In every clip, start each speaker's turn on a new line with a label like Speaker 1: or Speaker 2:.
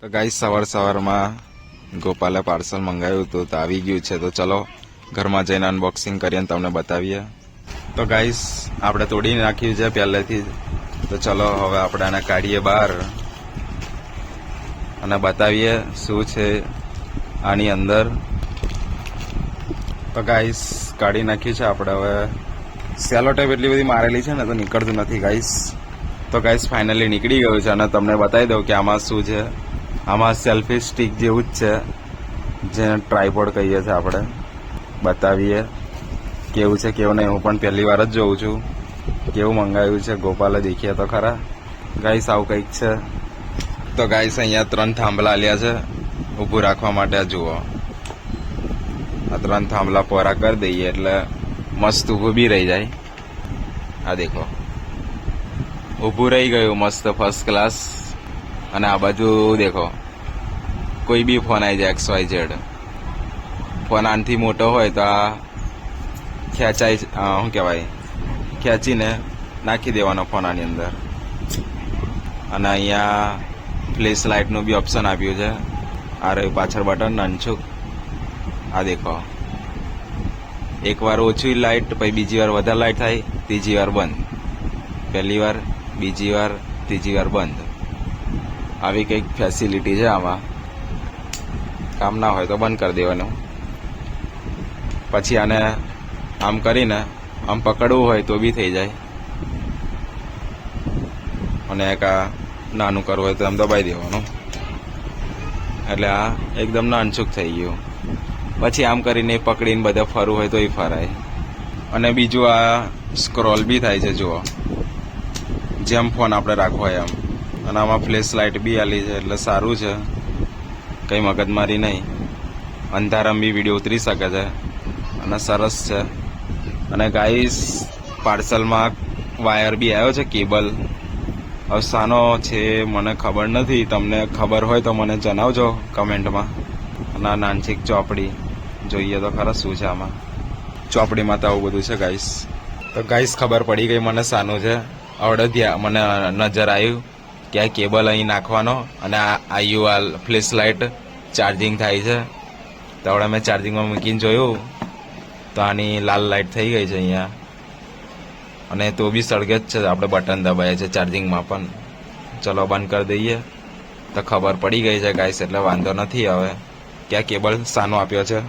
Speaker 1: તો ગાઈસ સવાર સવારમાં ગોપાલે પાર્સલ મંગાવ્યું હતું તો આવી ગયું છે. તો ચલો, ઘરમાં જઈને અનબોક્સિંગ કરીને તમને બતાવીએ. તો ગાઈસ આપણે તોડી નાખ્યું છે પહેલેથી. તો ચલો, હવે આપણે આને કાઢીએ બહાર. અને બતાવીએ શું છે આની અંદર. તો ગાઈસ કાઢી નાખ્યું છે આપણે હવે. સેલો ટેપ એટલી બધી મારેલી છે ને તો નીકળતું નથી ગાઈસ તો ગાઈસ ફાઇનલી નીકળી ગયું છે અને તમને બતાવી દઉં કે આમાં શું છે. આમાં સેલ્ફી સ્ટિક જેવું જ છે. જેને ટ્રાયપોડ કહીએ છીએ આપણે. બતાવીએ કેવું છે, કેવું નહીં. હું પણ પહેલી વાર જ જોઉં છું. કેવું મંગાવ્યું છે, ગોપાલે દેખીએ તો ખરા. ગાઈસ આવું કંઈક છે. તો ગાઈસ અહીંયા ત્રણ થાંભલા આલ્યા છે. ઊભું રાખવા માટે જુઓ. આ ત્રણ થાંભલા પોરા કરી દઈએ એટલે મસ્ત ઊભું બી રહી જાય. આ દેખો. ઊભું રહી ગયું મસ્ત ફર્સ્ટ ક્લાસ અને આ બાજુ દેખો. કોઈ બી ફોન આવી જાય એક્સ વાય ઝેડ ફોન આનથી મોટો હોય તો આ ખેંચાય શું કહેવાય? ખેંચીને નાખી દેવાનો ફોન આની અંદર. અને અહીંયા ફ્લેશ લાઇટનું બી ઓપ્શન આપ્યું છે. આ રહ્યું પાછળ બટન નનછુક આ દેખો. એકવાર ઓછી લાઇટ પછી બીજી વાર વધારે લાઇટ થાય, ત્રીજી વાર બંધ. પહેલી વાર, બીજી વાર, ત્રીજી વાર બંધ. આવી કંઈક ફેસિલિટી છે આમાં. કામ ના હોય તો બંધ કરી દેવાનું. પછી આને આમ કરીને આમ પકડવું હોય તો બી થઈ જાય. અને એક આ નાનું કરવું હોય તો આમ દબાઈ દેવાનું. એટલે આ એકદમ નાનચુક થઈ ગયું. પછી આમ કરીને પકડીને બધા ફરવું હોય તો એ ફરાય. અને બીજું આ સ્ક્રોલ બી થાય છે, જુઓ. જેમ ફોન આપણે રાખવો હોય એમ. અને આમાં ફ્લેશ લાઇટ બી આલી છે એટલે સારું છે. કંઈ મગજમારી નહીં. અંધારામાં બી વીડિયો ઉતરી શકે છે. અને સરસ છે. અને ગાઈસ, પાર્સલમાં વાયર બી આવ્યો છે કેબલ. હવે શાનો છે મને ખબર નથી. તમને ખબર હોય તો મને જણાવજો કમેન્ટમાં. અને આ નાનચીક ચોપડી જોઈએ તો ખરા શું છે આમાં. ચોપડીમાં તો આવું બધું છે ગાઈસ. તો ગાઈસ ખબર પડી ગઈ મને શાનું છે. અડધ્યા મને નજર આવ્યું કે આ કેબલ અહીં નાખવાનો અને આ આયુ આ ફ્લેશ લાઇટ ચાર્જિંગ થાય છે. તો હવે મેં ચાર્જિંગમાં મૂકીને જોયું, તો આની લાલ લાઇટ થઈ ગઈ છે અહીંયા. અને તો બી સળગે જ છે, આપણે બટન દબાઈએ છે ચાર્જિંગમાં પણ. ચલો બંધ કરી દઈએ. તો ખબર પડી ગઈ છે ગાઈસ, એટલે વાંધો નથી હવે. કે આ કેબલ સાનો આપ્યો છે?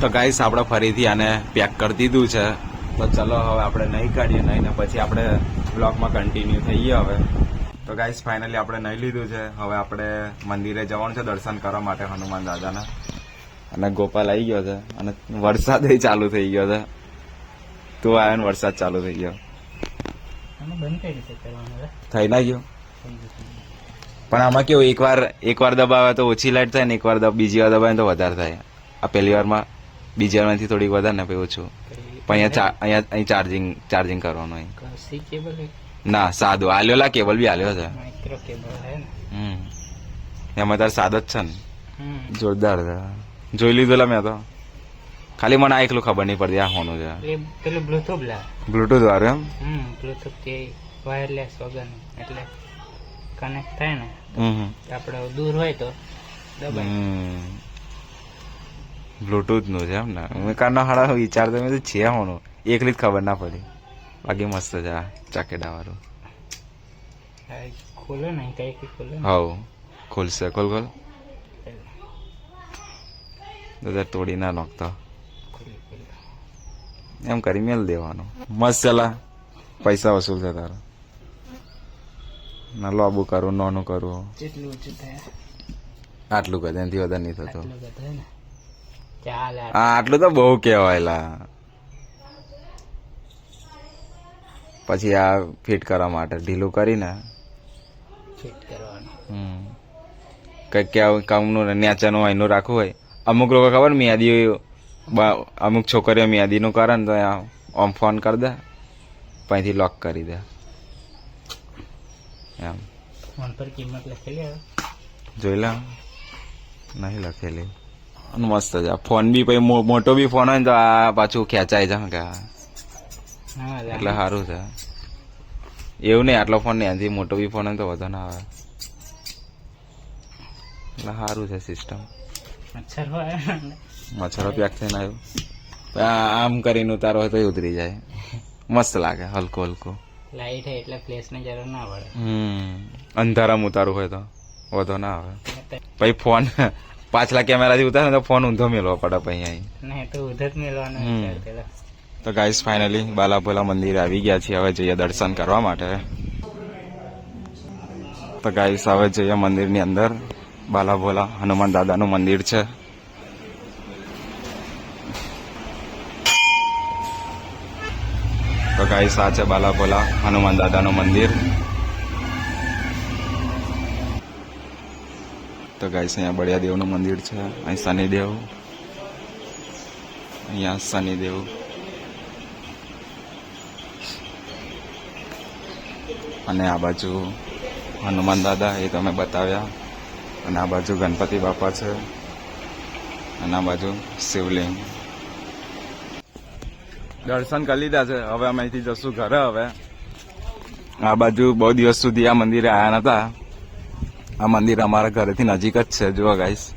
Speaker 1: તો ગાઈસ, આપણે ફરીથી આને પેક કરી દીધું છે. તો ચલો હવે આપણે નહીં કાઢીએ, નહીં ને પછી આપણે બ્લોગમાં કન્ટિન્યુ થઈએ હવે. તો ગાઈસ ફાઇનલી આપણે નહીં લીધું છે. હવે આપણે મંદિરે જવાનું છે દર્શન કરવા માટે હનુમાન દાદાના. અને ગોપાલ આવી ગયો છે અને વરસાદ ચાલુ થઈ ગયો છે. તું આવ્યો ને વરસાદ ચાલુ થઈ ગયો. થઈ ના ગયો. પણ આમાં કેવું એકવાર એકવાર દબાવે તો ઓછી લાઈટ થાય ને એકવાર દબ- બીજી વાર દબાવે તો વધારે થાય. આ પહેલી વારમાં બીજી વારમાંથી થોડીક વધારે ને પછી ઓછું. પણ અહીંયા અહીંયા અહીં ચાર્જિંગ ચાર્જિંગ કરવાનું અહીં. ના સાદો. આલ્યો લા કેબલ બી આલ્યો છે.
Speaker 2: માઇક્રો કેબલ હે ને.
Speaker 1: હમ. એમાં તાર સાદો જ છે ને. જોરદાર છે. જોઈ લીધું લા મેં તો. ખાલી મને આ એકલું ખબર નહીં પડતી આ હોનું છે.
Speaker 2: પેલું બ્લૂટૂથ લા.
Speaker 1: બ્લુટૂથ વાળું એમ?
Speaker 2: હમ બ્લૂટૂથ વાયરલેસ વગરનું એટલે કનેક્ટ થાય ને
Speaker 1: હમ હમ.
Speaker 2: આપણે દૂર હોય તો દબાય.
Speaker 1: નું છે એમ ને. હું કારના હાડા વિચારતો મેં તો છે હોનું. એકલી જ ખબર ના પડી. બાકી મસ્ત છે આ ચાકેડા વાળું
Speaker 2: ખોલો ને કઈ ખોલો
Speaker 1: હા ખોલશે. ખોલ ખોલ. દાદા તોડી ના નોખતો. એમ કરી મેલ દેવાનું. મસ્ત ચલા પૈસા વસૂલ છે તારો ના લોબુ કરું નોનું કરું.
Speaker 2: જેટલું ઓછું થાય.
Speaker 1: આટલું કરે એનાથી વધારે નહીં થતું.
Speaker 2: આટલું
Speaker 1: તો બહુ કહેવાયલા પછી આ ફિટ કરવા માટે ઢીલું કરીને.
Speaker 2: ફિટ કરવાનું.
Speaker 1: કંઈક કે કામનું નેચાનું હોય એનું રાખવું હોય. અમુક લોકો ખબર મિયાદી અમુક છોકરીઓ મિયાદીનું કરે ને તો આમ ફોન કરી દે. પછી લોક કરી દે. એમ.
Speaker 2: ફોન પર કિંમત લખેલી
Speaker 1: જોઈ લે. નહીં લખેલી. મસ્ત છે. આ ફોન બી પછી મોટો બી ફોન હોય ને તો આ પાછું ખેંચાય છે કે. એટલે સારું છે. એવું નહીં આટલો ફોન નહીં આનાથી મોટો બી ફોન તો વધુ ના આવે. એટલે સારું છે સિસ્ટમ
Speaker 2: મચ્છર
Speaker 1: પ્યાક થઈને આવ્યું આમ કરીને ઉતારો હોય તો ઉતરી જાય. મસ્ત લાગે હલકો હલકો.
Speaker 2: લાઈટ હોય એટલે ફ્લેશની જરૂર ના પડે.
Speaker 1: હમ અંધારામાં ઉતારું હોય તો વધો ના આવે. પછી ફોન પાછલા કેમેરાથી ઉતારે તો ફોન ઊંધો મેળવો પડે પછી અહીં.
Speaker 2: નહીં તો મેળવાનો
Speaker 1: હમ.
Speaker 2: વિચાર પેલો
Speaker 1: તો ગાઈસ ફાઇનલી બાલાભોલા મંદિર આવી ગયા છીએ હવે જઈએ દર્શન કરવા માટે. તો ગાઈસ હવે જઈએ મંદિરની અંદર. બાલાભોલા હનુમાન દાદાનું મંદિર છે. તો ગાઈસ આ છે બાલાભોલા હનુમાન દાદાનું મંદિર. તો ગાઈસ અહીંયા બળિયા દેવનું મંદિર છે. અહીં શનિદેવ. અહીંયા શનિદેવ. અને આ બાજુ હનુમાન દાદા એ તમે બતાવ્યા. અને આ બાજુ ગણપતિ બાપા છે. અને આ બાજુ શિવલિંગ. દર્શન કરી લીધા છે. હવે અમે અહીંથી જશું ઘરે હવે. આ બાજુ બહુ દિવસ સુધી આ મંદિરે આવ્યા નતા. આ મંદિર અમારા ઘરેથી નજીક જ છે. જુઓ ગાઈસ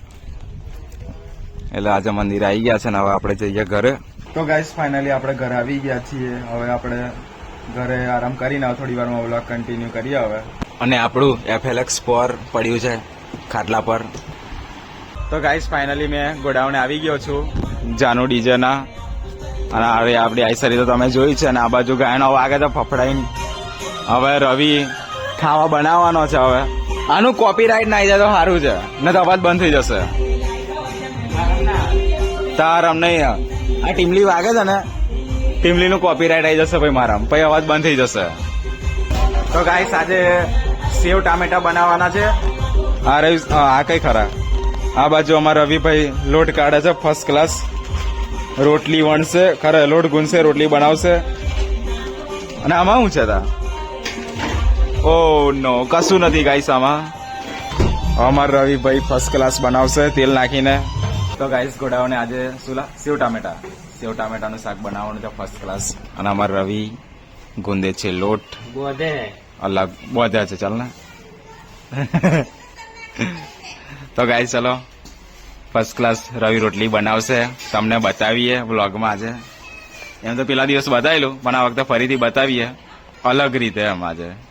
Speaker 1: એટલે આજે મંદિર આવી ગયા છે ને હવે આપણે જઈએ ઘરે. તો ગાઈસ ફાઇનલી આપણે ઘરે આવી ગયા છીએ. હવે આપણે ઘરે આરામ કરીને હવે થોડી વારમાં વ્લોગ કન્ટિન્યુ કરીએ હવે. અને આપણું એફએલએક્સ પર પડ્યું છે ખાટલા પર. તો ગાઈસ ફાઇનલી મેં ગોડાઉને આવી ગયો છું જાનુ ડીજેના. અને હવે આપણી આઈસરી તો તમે જોઈ છે અને આ બાજુ ગાયનો વાગે તો ફફડાઈને. હવે રવિ ખાવા બનાવવાનો છે હવે. આનું કોપીરાઇટ ના આવી જાય તો સારું છે ને તો અવાજ બંધ થઈ જશે. તાર અમને આ ટીમલી વાગે છે ને ટીમલી નું કોપીરાઇટ આવી જશે ભાઈ મારા પછી અવાજ બંધ થઈ જશે. તો ગાઈસ આજે સેવ ટામેટા બનાવવાના છે. આ રહી, આ કઈ ખરા? આ બાજુ અમારા રવિભાઈ લોટ કાઢે છે ફર્સ્ટ ક્લાસ રોટલી વણશે, ખરે, લોટ ગુંદશે, રોટલી બનાવશે. અને આમાં શું છે તા? ઓ નો કશું નથી ગાઈસ આમાં. અમાર રવિભાઈ ફર્સ્ટ ક્લાસ બનાવશે, તેલ નાખીને. તો ગાઈસ ઘોડાઓને આજે સુલા સેવ ટામેટા. સેવ ટામેટાનું શાક બનાવવાનું છે ફર્સ્ટ ક્લાસ અને અમાર રવિ ગુંદે છે લોટ.
Speaker 2: બોધે.
Speaker 1: અલગ બધા છે ચાલ ને. તો ગાય ચલો. ફર્સ્ટ ક્લાસ રવિ રોટલી બનાવશે. તમને બતાવીએ વ્લોગમાં આજે. એમ તો પેલા દિવસ બતાવેલું પણ આ વખતે ફરીથી બતાવીએ. અલગ રીતે એમ આજે.